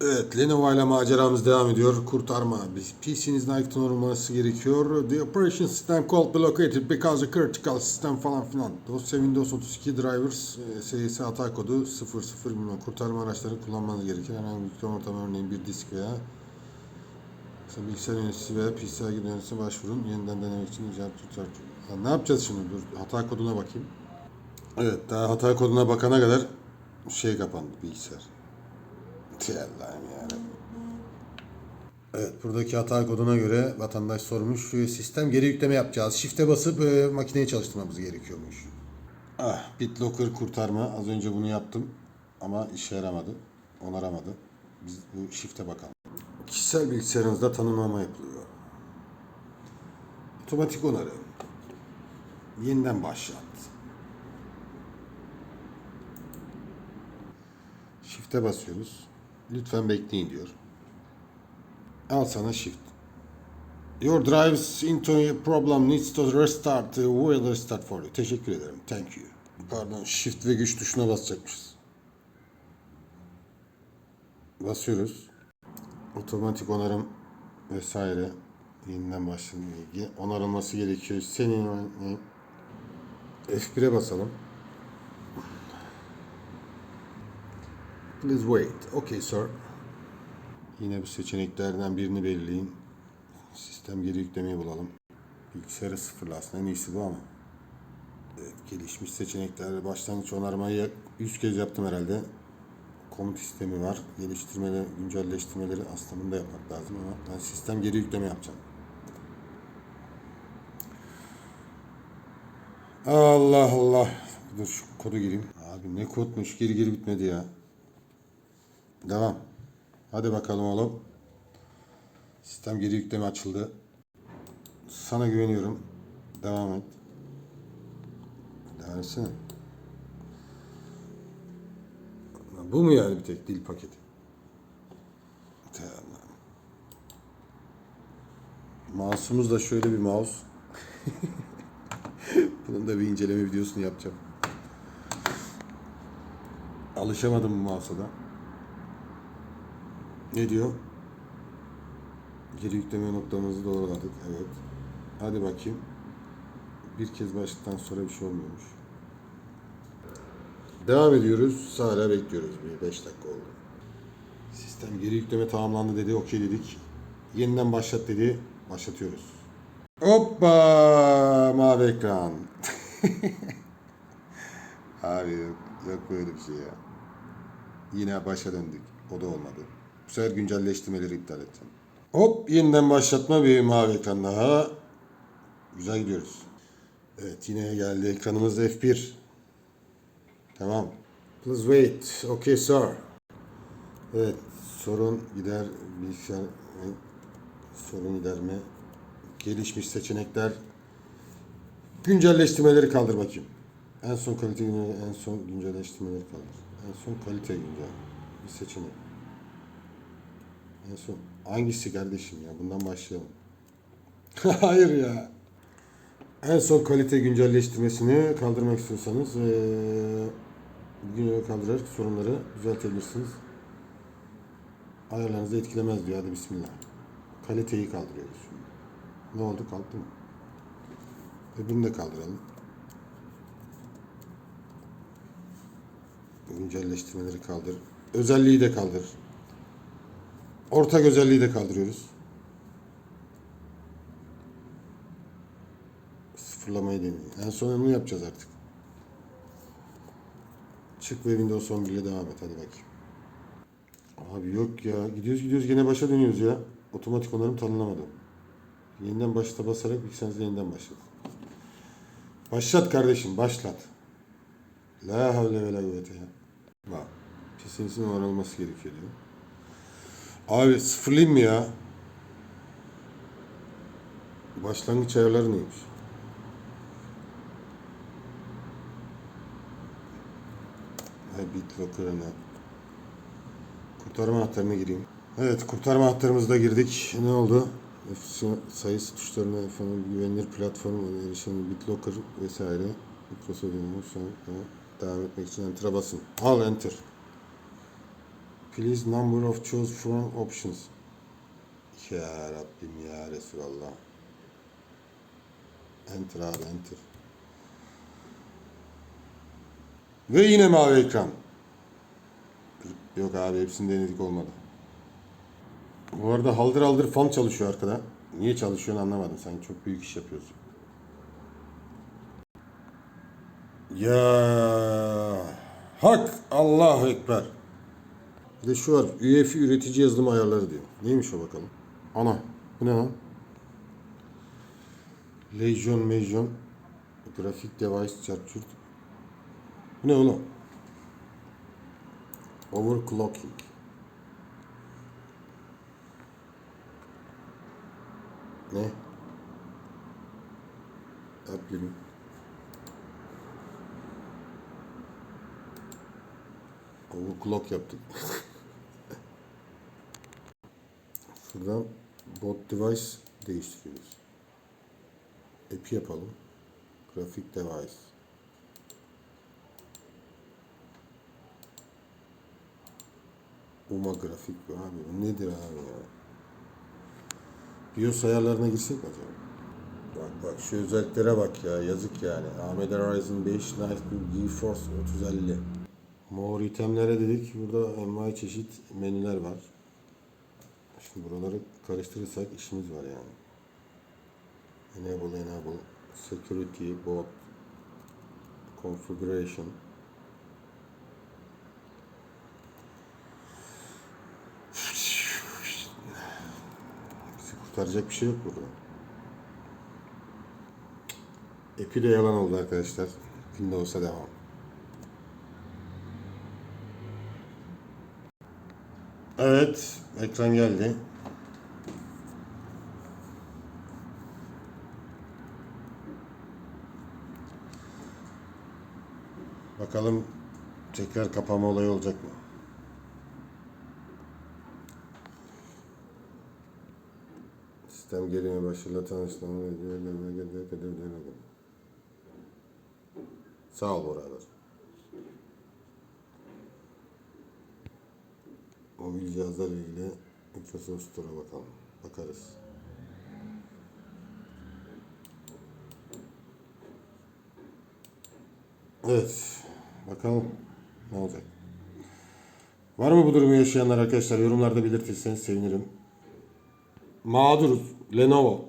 Evet, Lenovo ile maceramız devam ediyor. Kurtarma. Biz PC'nizin ayakta olması gerekiyor. The operation system called be located because a critical system falan filan. Dosya Windows 32 drivers e, serisi hata kodu 00 milyon kurtarma araçları kullanmanız gerekir. Herhangi bir yükleme ortamı örneğin bir disk veya mesela bilgisayar yöneticisi veya PC yöneticisi başvurun. Yeniden denemek için icra tutar. Ya ne yapacağız şimdi? Dur hata koduna bakayım. Evet daha hata koduna bakana kadar şey kapandı bilgisayar. Tüh Allah'ım yarabbim. Evet buradaki hata koduna göre vatandaş sormuş. Sistem geri yükleme yapacağız. Shift'e basıp e, makineyi çalıştırmamız gerekiyormuş. Ah BitLocker kurtarma. Az önce bunu yaptım. Ama işe yaramadı. Onaramadı. Biz bu shift'e bakalım. Kişisel bilgisayarınızda tanımlama yapılıyor. Otomatik onarı. Yeniden başlat. Shift'e basıyoruz. Lütfen bekleyin diyor. Al sana shift. Your drives into a problem needs to restart. Will restart for you. Teşekkür ederim. Thank you. Pardon shift ve güç tuşuna basacakmışız. Basıyoruz. Otomatik onarım vesaire yeniden başlamaya ilgili onarılması gerekiyor. Senin F1'e basalım. Please wait. Okay sir. Yine bu seçeneklerden birini belirleyin. Sistem geri yüklemeyi bulalım. Bilgisayarı sıfırla aslında en iyisi bu ama. Evet, gelişmiş seçenekler. Başlangıç onarmayı 100 kez yaptım herhalde. Komut sistemi var. Geliştirmeleri, güncelleştirmeleri aslında bunu da yapmak lazım ama ben sistem geri yükleme yapacağım. Allah Allah. Dur şu kodu gireyim. Abi ne kodmuş geri geri bitmedi ya. Devam. Hadi bakalım oğlum. Sistem geri yükleme açıldı. Sana güveniyorum. Devam et. Devam etsene. Bu mu yani bir tek dil paketi? Mouse'umuz da şöyle bir mouse. Bunun da bir inceleme videosunu yapacağım. Alışamadım bu mouse'a da. Ne diyor? Geri yükleme noktamızı doğruladık. Evet. Hadi bakayım. Bir kez başladıktan sonra bir şey olmuyormuş. Devam ediyoruz. Hala bekliyoruz. Bir 5 dakika oldu. Sistem geri yükleme tamamlandı dedi. Okey dedik. Yeniden başlat dedi. Başlatıyoruz. Hoppa! Mavi ekran. Abi yok, yok böyle bir şey ya. Yine başa döndük. O da olmadı. Bu sefer güncelleştirmeleri iptal edeceğim. Hop yeniden başlatma bir mavi ekran daha. Güzel gidiyoruz. Evet yine geldi ekranımız F1. Tamam. Please wait. Okay sir. Evet sorun gider bilgisayar sorun giderme gelişmiş seçenekler güncelleştirmeleri kaldır bakayım. En son kalite en son güncelleştirmeleri kaldır. En son kalite güncel bir seçenek. En son hangisi kardeşim ya? Bundan başlayalım. Hayır ya. En son kalite güncelleştirmesini kaldırmak istiyorsanız eee günü kaldırarak sorunları düzeltebilirsiniz. Ayarlarınızı etkilemez diyor. Hadi bismillah. Kaliteyi kaldırıyoruz. Ne oldu? Kalktı mı? Öbürünü de kaldıralım. Güncelleştirmeleri kaldır. Özelliği de kaldır. Ortak özelliği de kaldırıyoruz. Sıfırlamayı deniyor. En son onu yapacağız artık. Çık ve Windows 11 ile devam et. Hadi bakayım. Abi yok ya. Gidiyoruz gidiyoruz gene başa dönüyoruz ya. Otomatik onarım tanımlamadı. Yeniden başta basarak bilgisayarınızı yeniden başlat. Başlat kardeşim başlat. La havle ve la kuvvete ya. Bak. Kesinlikle onarılması gerekiyor diyor. Abi sıfırlayayım mı ya? Başlangıç ayarları neymiş? Hay BitLocker'ına. Kurtarma anahtarına gireyim. Evet kurtarma anahtarımızda girdik. Ne oldu? Sayısı tuşlarına efendim güvenilir platform erişim BitLocker vesaire. Microsoft devam etmek için enter'a basın. Al enter. Please number of choose from options. Ya Rabbim ya Resulallah. Enter abi enter. Ve yine mavi ekran. Yok abi hepsini denedik olmadı. Bu arada haldır haldır fan çalışıyor arkada. Niye çalışıyorunu anlamadım. Sen çok büyük iş yapıyorsun. Ya hak Allahu Ekber. Bir de şu var. UEFI üretici yazılım ayarları diyor. Neymiş o bakalım. Ana. Bu ne lan? Legion Mejon Grafik Device Charger Bu ne oğlum? Overclocking Ne? Apple'in Overclock yaptık. Şuradan bot device değiştiriyoruz. App'i yapalım. Grafik device. Uma grafik abi. Nedir abi ya? BIOS ayarlarına girsek mi acaba? Bak bak şu özelliklere bak ya yazık yani. AMD Ryzen 5 Nice GeForce 3050. More itemlere dedik. Burada envai çeşit menüler var. Şimdi buraları karıştırırsak işimiz var yani. Enable, enable, security, bot, configuration. Bizi kurtaracak bir şey yok burada. Epi de yalan oldu arkadaşlar. Windows'a devam. Evet, ekran geldi. Bakalım tekrar kapama olayı olacak mı? Sistem gelime başıyla tanıştığını Sağ ol Boralar. Mobil cihazlar ilgili Microsoft Store'a bakalım. Bakarız. Evet. Bakalım ne olacak. Var mı bu durumu yaşayanlar arkadaşlar? Yorumlarda belirtirseniz sevinirim. Mağduruz. Lenovo.